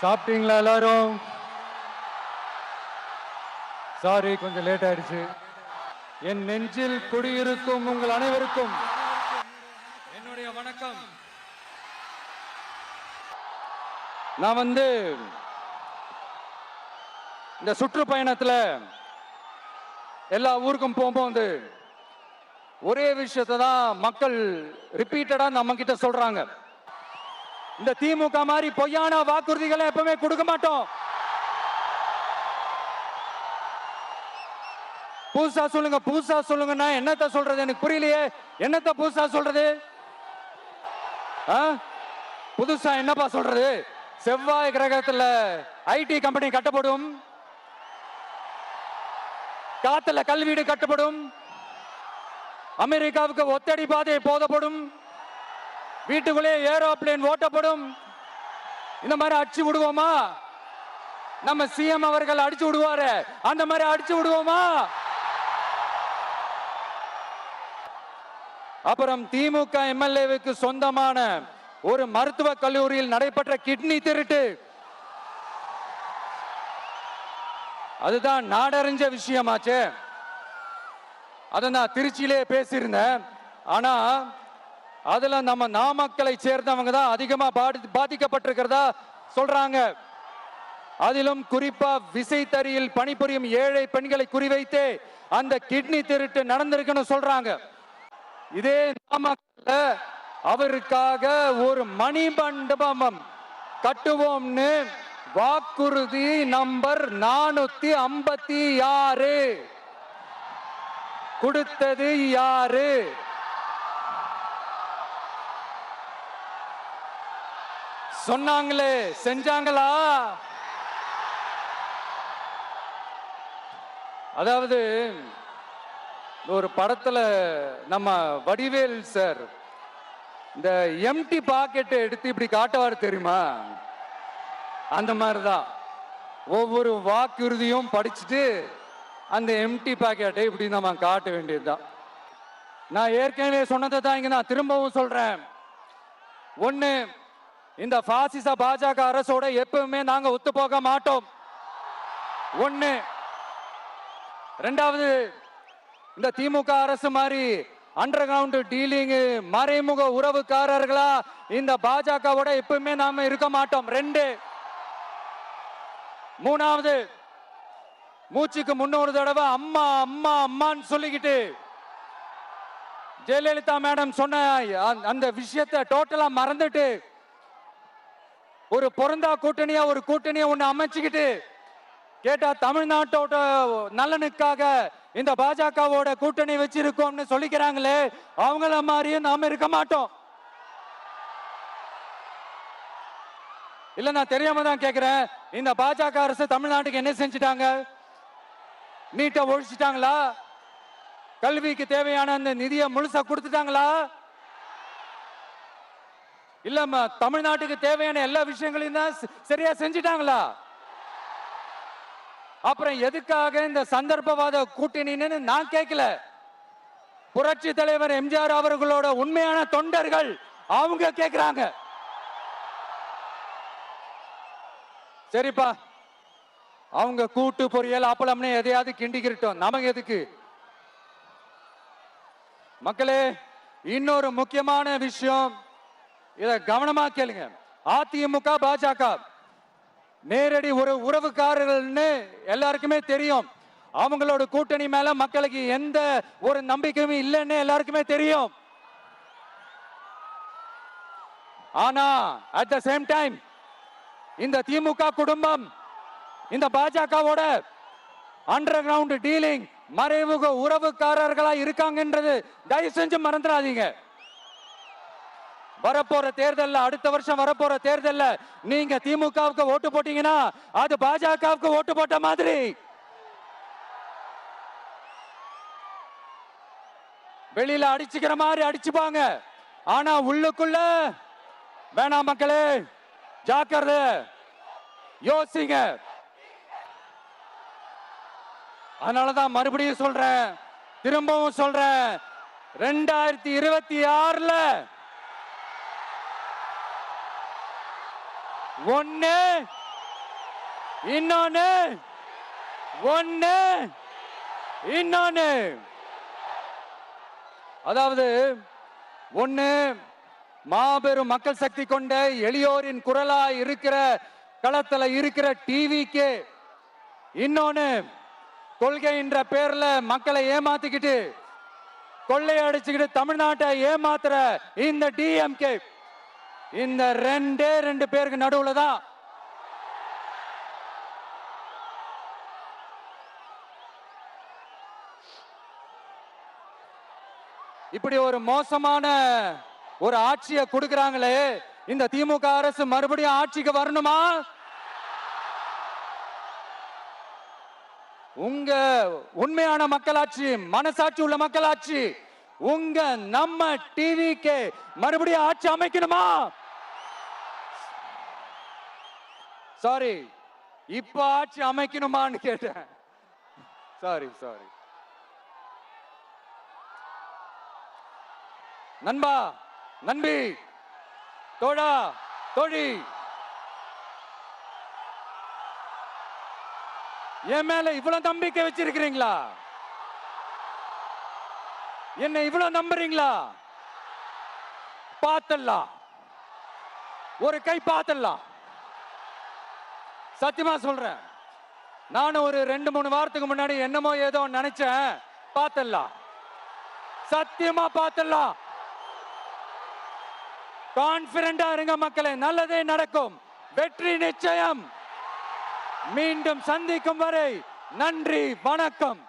சாப்பிட்டீங்களா எல்லாரும்? சாரி கொஞ்சம் லேட் ஆயிடுச்சு. என் நெஞ்சில் குடியிருக்கும் உங்கள் அனைவருக்கும் என்னுடைய வணக்கம். நான் வந்து இந்த சுற்றுப்பயணத்துல எல்லா ஊருக்கும் போகும்போது ஒரே விஷயத்தை தான் மக்கள் ரிப்பீட்டடா நம்ம கிட்ட சொல்றாங்க. இந்த திமுக மாதிரி பொய்யான வாக்குறுதிகளை எப்பவுமே கொடுக்க மாட்டோம். புதுசா சொல்லுங்க புதுசா சொல்லுங்கன்னா என்னத்த சொல்றது? எனக்கு புரியலையே. என்னத்த புதுசா சொல்றது? ஆ? புதுசா என்னப்பா சொல்றது? செவ்வாய் கிரகத்துல ஐடி கம்பெனி கட்டப்படும். காத்துல கல்வீடு கட்டப்படும். அமெரிக்காவுக்கு ஒத்தடி பாதை போதப்படும். வீட்டுக்குள்ளே ஏரோப்ளேன் ஓட்டப்படும். இந்த மாதிரி அடிச்சு விடுவோமா? நம்ம சிஎம் அவர்கள் அடிச்சு விடுவாரு. அந்த மாதிரி அடிச்சு விடுவோமா? அப்புறம் திமுக எம்எல்ஏவுக்கு சொந்தமான ஒரு மருத்துவ கல்லூரியில் நடைபெற்ற கிட்னி திருட்டு. அதுதான் நாடறிஞ்ச விஷயமாச்சே. அதை நான் திருச்சியிலே பேசியிருந்தேன். ஆனா அதுல நம்ம நாமக்கலை சேர்ந்தவங்க தான் அதிகமா பாதி பாதிக்கப்பட்டிருக்கிறதா சொல்றாங்க. அதிலும் குறிப்பா விசைத்தறியில் பணிபுரியும் ஏழை பெண்களை குறிவைத்து அந்த கிட்னி திருட்டு நடந்திருக்குன்னு சொல்றாங்க. இதே நாமக்கல்ல அவருக்காக ஒரு மணி மண்டபம் கட்டுவோம்னு வாக்குறுதி நம்பர் நானூத்தி ஐம்பத்தி ஆறு. கொடுத்தது யாரு? சொன்னாங்களே செஞ்சாங்களா? அதாவது ஒரு படத்துல நம்ம வடிவேல் சார் இந்த எம்டி பாக்கெட்டை எடுத்து இப்படி காட்டுவார் தெரியுமா? அந்த மாதிரி தான் ஒவ்வொரு வாக்குறுதியும் படிச்சுட்டு அந்த எம்டி பாக்கெட்டை இப்படி நம்ம காட்ட வேண்டியதுதான். நான் ஏற்கனவே சொன்னதை தான் இங்க நான் திரும்பவும் சொல்றேன். ஒன்று இந்த பாசிச பாஜக அரசோட எப்பவுமே நாங்க ஒத்து போக மாட்டோம். ஒண்ணு. ரெண்டாவது இந்த திமுக அரசு மாதிரி அண்டர் கிரவுண்ட் டீலிங் மறைமுக உறவுக்காரர்களா இந்த பாஜகவோட எப்பவுமே நாம இருக்க மாட்டோம். ரெண்டு. மூணாவது மூச்சுக்கு முன்னொரு தடவை அம்மா அம்மா அம்மான்னு சொல்லிக்கிட்டு ஜெயலலிதா மேடம் சொன்ன அந்த- அந்த விஷயத்தை டோட்டலா மறந்துட்டு ஒரு பொருந்தா கூட்டணியா ஒரு கூட்டணியா ஒண்ணு அமைச்சுக்கிட்டு கேட்டா தமிழ்நாட்டோட நலனுக்காக இந்த பாஜகவோட கூட்டணி வச்சிருக்கோம்னு சொல்லிக்கிறாங்களே அவங்கள மாதிரியே நாம இருக்க மாட்டோம். இல்ல நான் தெரியாம தான் கேக்குறேன். இந்த பாஜக அரசு தமிழ்நாட்டுக்கு என்ன செஞ்சிட்டாங்க? நீட்டை ஒழிச்சிட்டாங்களா? கல்விக்கு தேவையான அந்த நிதியை முழுசா கொடுத்துட்டாங்களா? இல்ல தமிழ்நாட்டுக்கு தேவையான எல்லா விஷயங்களையும் தான் சரியா செஞ்சிட்டாங்களா? அப்புறம் எதுக்காக இந்த சந்தர்ப்பவாத கூட்டணின்னு நான் கேட்கல புரட்சி தலைவர் எம்ஜிஆர் அவர்களோட உண்மையான தொண்டர்கள் அவங்க கேக்குறாங்க. சரிப்பா அவங்க கூட்டு பொரியல் அப்பளம்னு எதையாவது கிண்டிக்கிட்டோம் நமக்கு எதுக்கு? மக்களே இன்னொரு முக்கியமான விஷயம் இதை கவனமா கேளுங்க. அதிமுக பாஜக நேரடி ஒரு உறவுக்காரர்கள்னு எல்லாருக்குமே தெரியும். அவங்களோட கூட்டணி மேல மக்களுக்கு எந்த ஒரு நம்பிக்கையும் இல்லைன்னு எல்லாருக்குமே தெரியும். ஆனா அட் த சேம் டைம் இந்த திமுக குடும்பம் இந்த பாஜகவோட அண்டர் கிரவுண்ட் டீலிங் மறைமுக உறவுக்காரர்களா இருக்காங்கன்றது தயவு செஞ்சு மறந்துடாதீங்க. வரப்போற தேர்தல்ல அடுத்த வருஷம் வரப்போற தேர்தல்ல நீங்க திமுகவுக்கு ஓட்டு போட்டீங்கன்னா அது பாஜகவுக்கு ஓட்டு போட்ட மாதிரி. வெளியில அடிச்சுக்கிற மாதிரி அடிச்சுப்பாங்க. ஆனா உள்ளுக்குள்ள வேணாம் மக்களே ஜாக்கிரத யோசிங்க. அதனாலதான் மறுபடியும் சொல்றேன் திரும்பவும் சொல்றேன் ரெண்டாயிரத்தி இருபத்தி ஆறுல ஒன்னு இன்னொன்னு. ஒன்று இன்னொன்னு. அதாவது ஒன்று மாபெரும் மக்கள் சக்தி கொண்ட எளியோரின் குரலா இருக்கிற களத்துல இருக்கிற டிவிக்கு இன்னொன்னு கொள்கைன்ற பேர்ல மக்களை ஏமாத்திக்கிட்டு கொள்ளையடிச்சுக்கிட்டு தமிழ்நாட்டை ஏமாத்துற இந்த டிஎம்கே இந்த ரெண்டே ரெண்டு பேருக்கு நடுவுல தான். இப்படி ஒரு மோசமான ஒரு ஆட்சியை கொடுக்கிறாங்களே இந்த திமுக அரசு மறுபடியும் ஆட்சிக்கு வரணுமா? உங்க உண்மையான மக்களாட்சி மனசாட்சி உள்ள மக்களாட்சி உங்க நம்ம டிவிக்கு மறுபடியும் ஆட்சி அமைக்கணுமா? சாரி இப்ப ஆட்சி அமைக்கணுமான்னு கேட்டேன். சாரி சாரி நண்பா நண்பி தோழா தோழி. என் மேல இவ்வளவு நம்பிக்கை வச்சிருக்கிறீங்களா? என்ன இவ்வளவு நம்புறீங்களா? பார்த்தல்லாம் ஒரு கை பார்த்தல்லாம் சத்தியமா சொல்றேன். நானும் ஒரு ரெண்டு மூணு வாரத்துக்கு முன்னாடி என்னமோ ஏதோ நினைச்சேன். பார்த்தல்லாம் சத்தியமா பார்த்தலாம் கான்பிடண்டா இருங்க மக்களே நல்லதே நடக்கும். வெற்றி நிச்சயம். மீண்டும் சந்திக்கும் வரை நன்றி வணக்கம்.